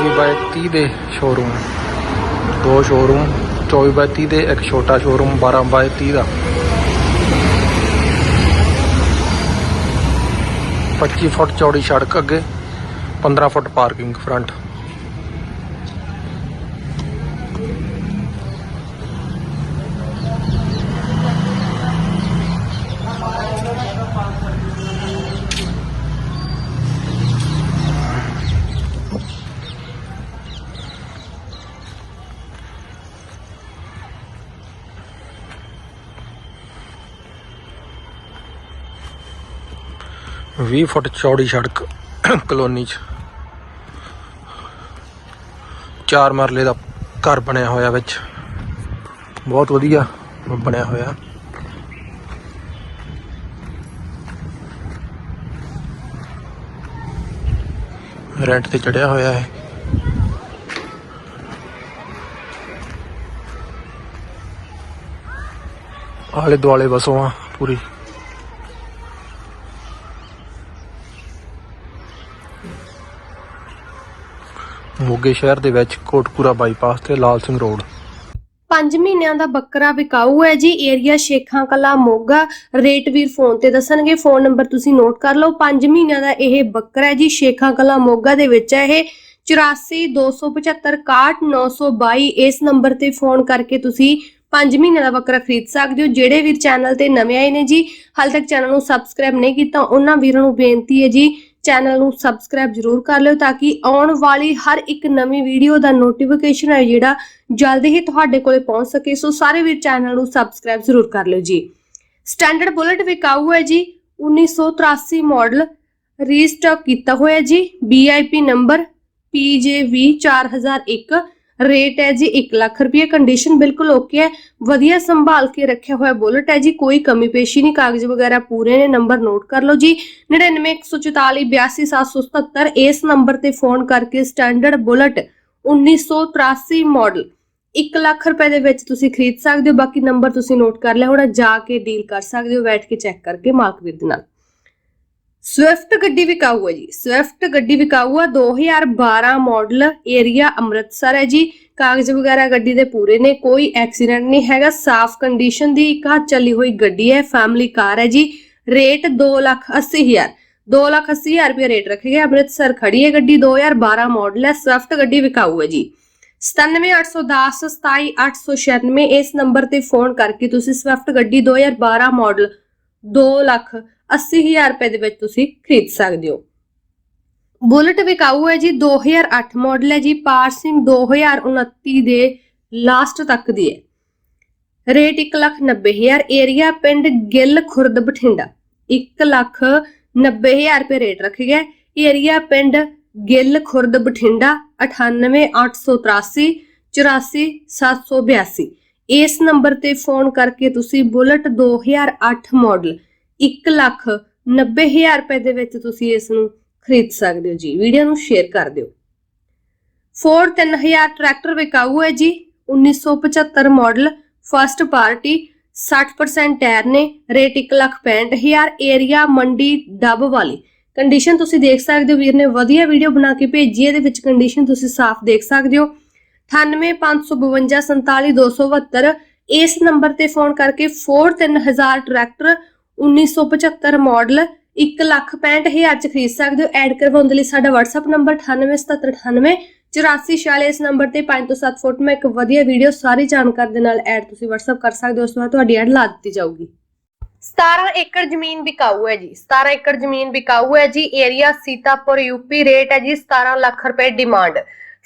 ਚੌਵੀ ਬਾਈ 30 ਦੇ ਸ਼ੋਰੂਮ ਦੋ ਸ਼ੋਰੂਮ 24 ਬਾਈ 30 ਦੇ ਇੱਕ ਛੋਟਾ ਸ਼ੋਰੂਮ 12 ਬਾਈ 30 ਦਾ। 25 ਫੁੱਟ ਚੌੜੀ ਸੜਕ ਅੱਗੇ 15 ਫੁੱਟ ਪਾਰਕਿੰਗ ਫਰੰਟ ਵੀਹ ਫੁੱਟ ਚੌੜੀ ਸੜਕ ਕਲੋਨੀ ਚ। ਚਾਰ ਮਰਲੇ ਦਾ ਘਰ ਬਣਿਆ ਹੋਇਆ ਵਿੱਚ। ਬਹੁਤ ਵਧੀਆ ਬਣਿਆ ਹੋਇਆ। ਰੈਂਟ ਤੇ ਚੜਿਆ ਹੋਇਆ ਹੈ ਆਲੇ ਦੁਆਲੇ ਵਸੋਂ ਆ ਪੂਰੀ। ਮੋਗੇ ਸ਼ਹਿਰ ਦੇ ਵਿੱਚ ਕੋਟਪੂਰਾ ਬਾਈਪਾਸ ਤੇ ਲਾਲ ਸਿੰਘ ਰੋਡ। 5 ਮਹੀਨਿਆਂ ਦਾ ਬੱਕਰਾ ਵਿਕਾਊ ਹੈ ਜੀ, ਏਰੀਆ ਸ਼ੇਖਾਂ ਕਲਾ ਮੋਗਾ। ਰੇਟ ਵੀਰ ਫੋਨ ਤੇ ਦੱਸਣਗੇ, ਫੋਨ ਨੰਬਰ ਤੁਸੀਂ ਨੋਟ ਕਰ ਲਓ। 5 ਮਹੀਨਿਆਂ ਦਾ ਇਹ ਬੱਕਰਾ ਹੈ ਜੀ, ਸ਼ੇਖਾਂ ਕਲਾ ਮੋਗਾ ਦੇ ਵਿੱਚ ਹੈ ਇਹ। 8427561922 ਇਸ ਨੰਬਰ ਤੇ ਫੋਨ ਕਰਕੇ ਤੁਸੀਂ 5 ਮਹੀਨੇ ਦਾ ਬੱਕਰਾ ਖਰੀਦ ਸਕਦੇ ਹੋ। ਜਿਹੜੇ ਵੀਰ ਚੈਨਲ ਤੇ ਨਵੇਂ ਆਏ ਨੇ ਜੀ, ਹਾਲ ਤੱਕ ਚੈਨਲ ਨੂੰ ਸਬਸਕ੍ਰਾਈਬ ਨਹੀਂ ਕੀਤਾ, ਉਹਨਾਂ ਵੀਰਾਂ ਨੂੰ ਬੇਨਤੀ ਹੈ ਜੀ ਚੈਨਲ ਨੂੰ ਸਬਸਕ੍ਰਾਈਬ ਜ਼ਰੂਰ ਕਰ ਲਿਓ ਤਾਂ ਕਿ ਆਉਣ ਵਾਲੀ ਹਰ ਇੱਕ ਨਵੀਂ ਵੀਡੀਓ ਦਾ ਨੋਟੀਫਿਕੇਸ਼ਨ ਹੈ ਜਿਹੜਾ ਜਲਦੀ ਹੀ ਤੁਹਾਡੇ ਕੋਲੇ ਪਹੁੰਚ ਸਕੇ। ਸੋ ਸਾਰੇ ਵੀਰ ਚੈਨਲ ਨੂੰ ਸਬਸਕ੍ਰਾਈਬ ਜ਼ਰੂਰ ਕਰ ਲਿਓ ਜੀ। ਸਟੈਂਡਰਡ ਬੁਲਟ ਵਿਕਾਊ ਹੈ ਜੀ। 1983 ਮਾਡਲ ਰੀਸਟਾਕ ਕੀਤਾ ਹੋਇਆ ਜੀ। BIP ਨੰਬਰ PJV 4001 ਰੇਟ ਹੈ ਜੀ 1 ਲੱਖ ਰੁਪਏ ਕੰਡੀਸ਼ਨ ਬਿਲਕੁਲ ਓਕੇ ਹੈ। ਵਧੀਆ ਸੰਭਾਲ ਕੇ ਰੱਖਿਆ ਹੋਇਆ ਬੁਲਟ ਹੈ ਜੀ। ਕੋਈ ਕਮੀ ਪੇਸ਼ੀ ਨਹੀਂ। ਕਾਗਜ਼ ਵਗੈਰਾ ਪੂਰੇ ਨੇ। ਨੰਬਰ ਨੋਟ ਕਰ ਲਓ ਜੀ। 9914482777 ਇਸ ਨੰਬਰ ਤੇ ਫੋਨ ਕਰਕੇ ਸਟੈਂਡਰਡ ਬੁਲਟ 1983 ਮਾਡਲ 1 ਲੱਖ ਰੁਪਏ ਦੇ ਵਿੱਚ ਤੁਸੀਂ ਖਰੀਦ ਸਕਦੇ ਹੋ। ਬਾਕੀ ਨੰਬਰ ਤੁਸੀਂ ਨੋਟ ਕਰ ਲਿਆ ਹੋਣਾ। ਜਾ ਕੇ ਡੀਲ ਕਰ ਸਕਦੇ ਹੋ। ਬੈਠ ਕੇ ਚੈੱਕ ਕਰਕੇ ਮਾਲਕਵੀਰ ਦੇ ਨਾਲ। ਸਵਿਫਟ ਗੱਡੀ ਵਿਕਾਊ ਹੈ ਜੀ। ਸਵਿਫਟ ਗੱਡੀ ਵਿਕਾਊ ਆ। 2012 ਮਾਡਲ ਏਰੀਆ ਅੰਮ੍ਰਿਤਸਰ ਹੈ ਜੀ। ਕਾਗਜ਼ ਵਗੈਰਾ ਗੱਡੀ ਦੇ ਪੂਰੇ ਨੇ। ਕੋਈ ਐਕਸੀਡੈਂਟ ਨਹੀਂ ਹੈਗਾ। ਸਾਫ਼ ਕੰਡੀਸ਼ਨ ਦੀ ਇੱਕ ਹੱਥ ਚੱਲੀ ਹੋਈ ਗੱਡੀ ਹੈ। ਫੈਮਿਲੀ ਕਾਰ ਹੈ ਜੀ। ਰੇਟ 280000 280000 ਰੁਪਏ ਰੇਟ ਰੱਖੇ ਗਏ। ਅੰਮ੍ਰਿਤਸਰ ਖੜੀ ਹੈ ਗੱਡੀ। 2012 ਮਾਡਲ ਹੈ। ਸਵਿਫਟ ਗੱਡੀ ਵਿਕਾਊ ਹੈ ਜੀ। 97810 27896 ਇਸ ਨੰਬਰ ਤੇ ਫੋਨ ਕਰਕੇ ਤੁਸੀਂ ਸਵਿਫਟ ਗੱਡੀ 2012 ਮਾਡਲ 2 ਲੱਖ 80000 ਰੁਪਏ ਦੇ ਵਿੱਚ ਤੁਸੀਂ ਖਰੀਦ ਸਕਦੇ ਹੋ। ਬੁਲਟ ਵਿਕਾਊ ਹੈ ਜੀ 2008 ਮਾਡਲ ਹੈ ਜੀ ਪਾਰਸਿੰਗ 2029 ਦੇ ਲਾਸਟ ਤੱਕ ਦੀ ਹੈ। ਰੇਟ 190000 ਏਰੀਆ ਪਿੰਡ ਗਿੱਲ ਖੁਰਦ ਬਠਿੰਡਾ। 190000 ਰੁਪਏ ਰੇਟ ਰੱਖਿਆ ਗਿਆ। ਏਰੀਆ ਪਿੰਡ ਗਿੱਲ ਖੁਰਦ ਬਠਿੰਡਾ 98883 84782 ਇਸ ਨੰਬਰ ਤੇ ਫੋਨ ਕਰਕੇ ਤੁਸੀਂ ਬੁਲਟ 2008 ਮਾਡਲ 1 ਲੱਖ 90000 ਰੁਪਏ ਦੇ ਵਿੱਚ ਤੁਸੀਂ ਇਸ ਨੂੰ ਖਰੀਦ ਸਕਦੇ ਹੋ ਜੀ। ਵੀਡੀਓ ਨੂੰ ਸ਼ੇਅਰ ਕਰ ਦਿਓ। ਫੋਰਡ 3000 ਟਰੈਕਟਰ ਵਿਕਾਊ ਹੈ ਜੀ। 1975 ਮਾਡਲ ਫਰਸਟ ਪਾਰਟੀ 60% ਟਾਇਰ ਨੇ ਰੇਟ 165000 ਏਰੀਆ ਮੰਡੀ ਡੱਬ ਵਾਲੀ। ਕੰਡੀਸ਼ਨ ਤੁਸੀਂ ਦੇਖ ਸਕਦੇ ਹੋ ਵੀਰ ਨੇ, ਵਧੀਆ ਵੀਡੀਓ ਬਣਾ ਕੇ ਭੇਜੀ ਇਹਦੇ ਵਿੱਚ ਕੰਡੀਸ਼ਨ ਤੁਸੀਂ ਸਾਫ਼ ਦੇਖ ਸਕਦੇ ਹੋ। 9855547272 ਇਸ ਨੰਬਰ ਤੇ ਫੋਨ ਕਰਕੇ ਫੋਰਡ 3000 ਟਰੈਕਟਰ 1975 ਮਾਡਲ 165000 ਚ ਖਰੀਦ ਸਕਦੇ ਹੋ। ਐਡ ਕਰਵਾਉਣ ਦੇ ਲਈ ਸਾਡਾ WhatsApp ਨੰਬਰ 987798 8446 ਇਸ ਨੰਬਰ ਤੇ 5 ਤੋਂ 7 ਫੁੱਟ। ਮੈਂ ਇੱਕ ਵਧੀਆ ਵੀਡੀਓ ਸਾਰੀ ਜਾਣਕਾਰੀ ਦੇ ਨਾਲ ਐਡ ਤੁਸੀਂ WhatsApp ਕਰ ਸਕਦੇ ਹੋ। ਉਸ ਤੋਂ ਬਾਅਦ ਤੁਹਾਡੀ ਐਡ ਲਾ ਦਿੱਤੀ ਜਾਊਗੀ। 17 ਏਕੜ ਜ਼ਮੀਨ ਵਿਕਾਊ ਹੈ ਜੀ। 17 ਏਕੜ ਜ਼ਮੀਨ ਵਿਕਾਊ ਹੈ ਜੀ। ਏਰੀਆ ਸੀਤਾਪੁਰ ਯੂਪੀ ਰੇਟ ਹੈ ਜੀ 17 ਲੱਖ ਰੁਪਏ ਡਿਮਾਂਡ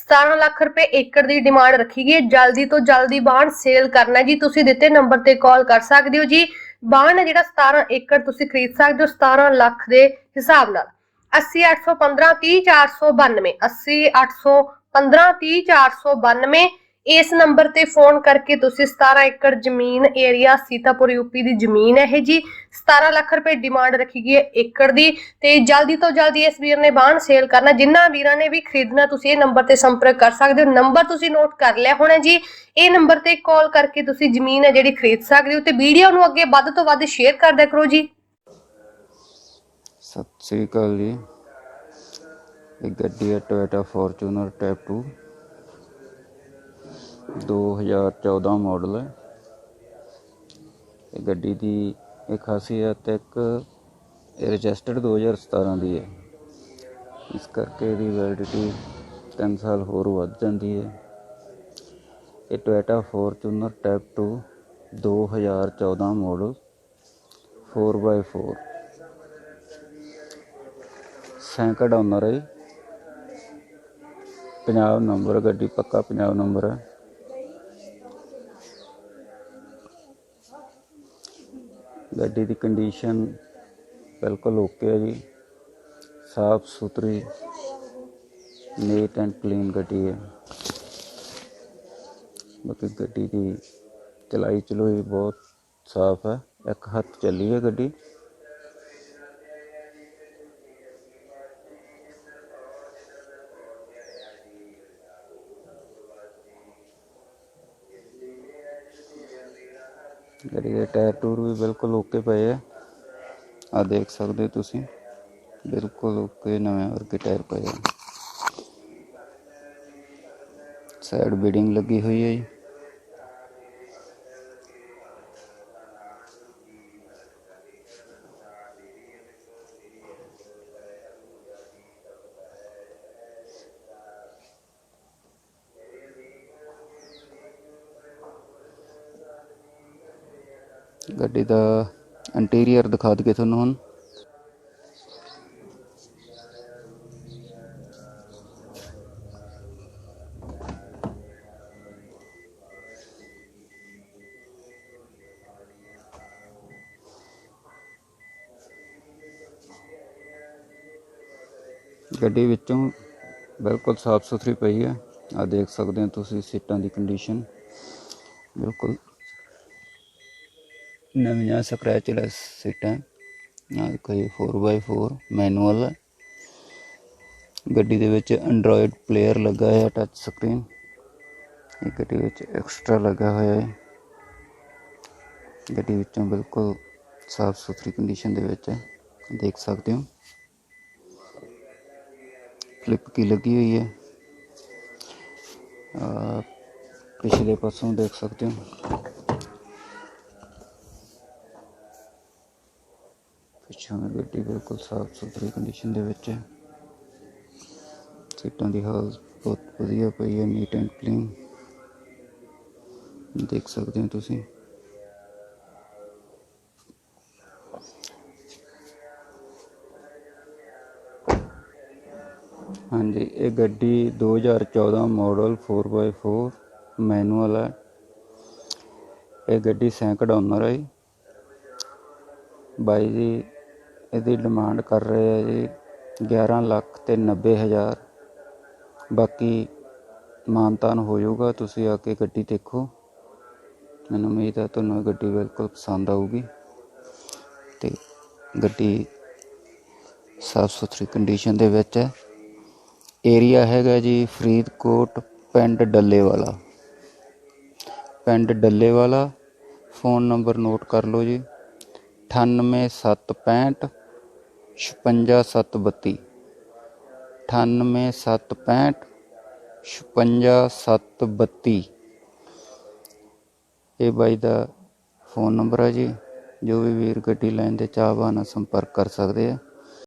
17 ਲੱਖ ਰੁਪਏ ਏਕੜ ਦੀ ਡਿਮਾਂਡ ਰੱਖੀ ਗਈ ਹੈ। ਜਲਦੀ ਤੋਂ ਜਲਦੀ ਬਾਹਰ ਸੇਲ ਕਰਨਾ ਜੀ। ਤੁਸੀਂ ਦਿੱਤੇ ਨੰਬਰ ਤੇ ਕਾਲ ਕਰ ਸਕਦੇ ਹੋ ਜੀ। ਬਾਣ ਹੈ ਜਿਹੜਾ 17 ਏਕੜ ਤੁਸੀਂ ਖਰੀਦ ਸਕਦੇ ਹੋ 17 ਲੱਖ ਦੇ ਹਿਸਾਬ ਨਾਲ। 80815 30492 80815 30492 ਇਸ ਨੰਬਰ ਤੇ ਫੋਨ ਕਰਕੇ ਤੁਸੀਂ 17 ਏਕੜ ਜ਼ਮੀਨ ਏਰੀਆ ਸੀਤਾਪੁਰ ਯੂਪੀ ਦੀ ਜ਼ਮੀਨ ਹੈ ਇਹ ਜੀ। 17 ਲੱਖ ਰੁਪਏ ਡਿਮਾਂਡ ਰੱਖੀ ਗਈ ਹੈ ਏਕੜ ਦੀ ਤੇ ਜਲਦੀ ਤੋਂ ਜਲਦੀ ਇਸ ਵੀਰ ਨੇ ਬਾਣ ਸੇਲ ਕਰਨਾ। ਜਿੰਨਾ ਵੀਰਾਂ ਨੇ ਵੀ ਖਰੀਦਣਾ, ਤੁਸੀਂ ਇਹ ਨੰਬਰ ਤੇ ਸੰਪਰਕ ਕਰ ਸਕਦੇ ਹੋ। ਨੰਬਰ ਤੁਸੀਂ ਨੋਟ ਕਰ ਲਿਆ ਹੋਣਾ ਜੀ। ਇਹ ਨੰਬਰ ਤੇ ਕਾਲ ਕਰਕੇ ਤੁਸੀਂ ਜ਼ਮੀਨ ਹੈ ਜਿਹੜੀ ਖਰੀਦ ਸਕਦੇ ਹੋ ਤੇ ਵੀਡੀਓ ਨੂੰ ਅੱਗੇ ਵੱਧ ਤੋਂ ਵੱਧ ਸ਼ੇਅਰ ਕਰਦਿਆ ਕਰੋ ਜੀ। ਸਤਿ ਸ੍ਰੀ ਅਕਾਲ ਜੀ। ਇਹ ਗੱਡੀ ਹੈ ਟੋਇਟਾ ਫੋਰਚੂਨਰ ਟਾਈਪ 2 2014 ਮਾਡਲ ਹੈ। ਇਹ ਗੱਡੀ ਦੀ ਇੱਕ ਖਾਸੀਅਤ ਇੱਕ ਇਹ ਰਜਿਸਟਰਡ 2017 ਦੀ ਹੈ। ਇਸ ਕਰਕੇ ਇਹਦੀ ਵੈਲਿਡਿਟੀ 3 ਸਾਲ ਹੋਰ ਵੱਧ ਜਾਂਦੀ ਹੈ। ਇਹ Toyota Fortuner type 2 2014 model 4x4 ਸੈਂਕੜ ਓਨਰ ਹੈ। ਪੰਜਾਬ ਨੰਬਰ ਗੱਡੀ ਪੱਕਾ ਪੰਜਾਬ ਨੰਬਰ ਹੈ। ਗੱਡੀ ਦੀ ਕੰਡੀਸ਼ਨ ਬਿਲਕੁਲ ਓਕੇ ਹੈ ਜੀ। ਸਾਫ਼ ਸੁਥਰੀ ਨੀਟ ਐਂਡ ਕਲੀਨ ਗੱਡੀ ਹੈ। ਬਾਕੀ ਗੱਡੀ ਦੀ ਚਲਾਈ ਚਲੋਈ ਬਹੁਤ ਸਾਫ਼ ਹੈ। ਇੱਕ ਹੱਥ ਚੱਲੀ ਹੈ ਗੱਡੀ। ਗੱਡੀ ਦੇ ਟਾਇਰ ਟੂਰ ਵੀ ਬਿਲਕੁਲ ਓਕੇ ਪਏ ਆ। ਆ ਦੇਖ ਸਕਦੇ ਤੁਸੀਂ, ਬਿਲਕੁਲ ਓਕੇ ਨਵੇਂ ਵਰਗੇ ਟਾਇਰ ਪਏ ਆ। ਸਾਈਡ ਬੀਡਿੰਗ ਲੱਗੀ ਹੋਈ ਹੈ ਜੀ। ਗੱਡੀ ਦਾ ਇੰਟੀਰੀਅਰ ਦਿਖਾ ਦਈਏ ਤੁਹਾਨੂੰ ਹੁਣ। ਗੱਡੀ ਵਿੱਚੋਂ ਬਿਲਕੁਲ ਸਾਫ਼ ਸੁਥਰੀ ਪਈ ਹੈ। ਆ ਦੇਖ ਸਕਦੇ ਹੋ ਤੁਸੀਂ ਸੀਟਾਂ ਦੀ ਕੰਡੀਸ਼ਨ ਬਿਲਕੁਲ ਨਵੀਆਂ ਸਕ੍ਰੈਚਲੈਸ ਸੀਟਾਂ। ਆ ਕੋਈ 4x4 ਮੈਨੂਅਲ ਹੈ ਗੱਡੀ ਦੇ ਵਿੱਚ ਐਂਡਰੋਇਡ ਪਲੇਅਰ ਲੱਗਾ ਹੈ ਟੱਚ ਸਕਰੀਨ ਗੱਡੀ ਵਿੱਚ ਐਕਸਟਰਾ ਲੱਗਾ ਹੋਇਆ ਹੈ। ਗੱਡੀ ਵਿੱਚੋਂ ਬਿਲਕੁਲ ਸਾਫ਼ ਸੁਥਰੀ ਕੰਡੀਸ਼ਨ ਦੇ ਵਿੱਚ ਹੈ ਦੇਖ ਸਕਦੇ ਹੋ। ਫਲਿੱਪ ਕੀ ਲੱਗੀ ਹੋਈ ਹੈ। ਪਿਛਲੇ ਪਾਸੋਂ ਦੇਖ ਸਕਦੇ ਹੋ। ਪਿੱਛੋਂ ਗੱਡੀ ਬਿਲਕੁਲ ਸਾਫ਼ ਸੁਥਰੀ ਕੰਡੀਸ਼ਨ ਦੇ ਵਿੱਚ ਹੈ। ਸੀਟਾਂ ਦੀ ਹਾਲਤ ਬਹੁਤ ਵਧੀਆ ਪਈ ਹੈ ਨੀਟ ਐਂਡ ਕਲੀਨ ਦੇਖ ਸਕਦੇ ਹੋ ਤੁਸੀਂ। ਹਾਂਜੀ, ਇਹ ਗੱਡੀ 2014 ਮਾਡਲ 4x4 ਮੈਨੂਅਲ ਹੈ। ਇਹ ਗੱਡੀ ਸੈਂਕੜ ਓਨਰ ਹੈ ਜੀ। ਬਾਈ ਜੀ ਇਹਦੀ ਡਿਮਾਂਡ ਕਰ ਰਹੇ ਆ ਜੀ 11 ਲੱਖ ਤੇ 90 ਹਜ਼ਾਰ। ਬਾਕੀ ਮਾਨਤਾਨ ਹੋ ਜਾਊਗਾ, ਤੁਸੀਂ ਆ ਕੇ ਗੱਡੀ ਦੇਖੋ। ਮੈਨੂੰ ਉਮੀਦ ਹੈ ਤੁਹਾਨੂੰ ਇਹ ਗੱਡੀ ਬਿਲਕੁਲ ਪਸੰਦ ਆਊਗੀ। ਤੇ ਗੱਡੀ ਸਾਫ਼ ਸੁਥਰੀ ਕੰਡੀਸ਼ਨ ਦੇ ਵਿੱਚ ਹੈ। ਏਰੀਆ ਹੈਗਾ ਜੀ ਫਰੀਦਕੋਟ ਪਿੰਡ ਡੱਲੇਵਾਲਾ। ਪਿੰਡ ਡੱਲੇ ਵਾਲਾ ਫੋਨ ਨੰਬਰ ਨੋਟ ਕਰ ਲਓ ਜੀ। 98765 56732 98765 56732 ਇਹ ਬਾਈ ਦਾ ਫੋਨ ਨੰਬਰ ਹੈ ਜੀ, ਜੋ ਵੀ ਵੀਰ ਗੱਡੀ ਲੈਣ ਦੇ ਚਾਹਵਾਨ ਸੰਪਰਕ ਕਰ ਸਕਦੇ ਆ।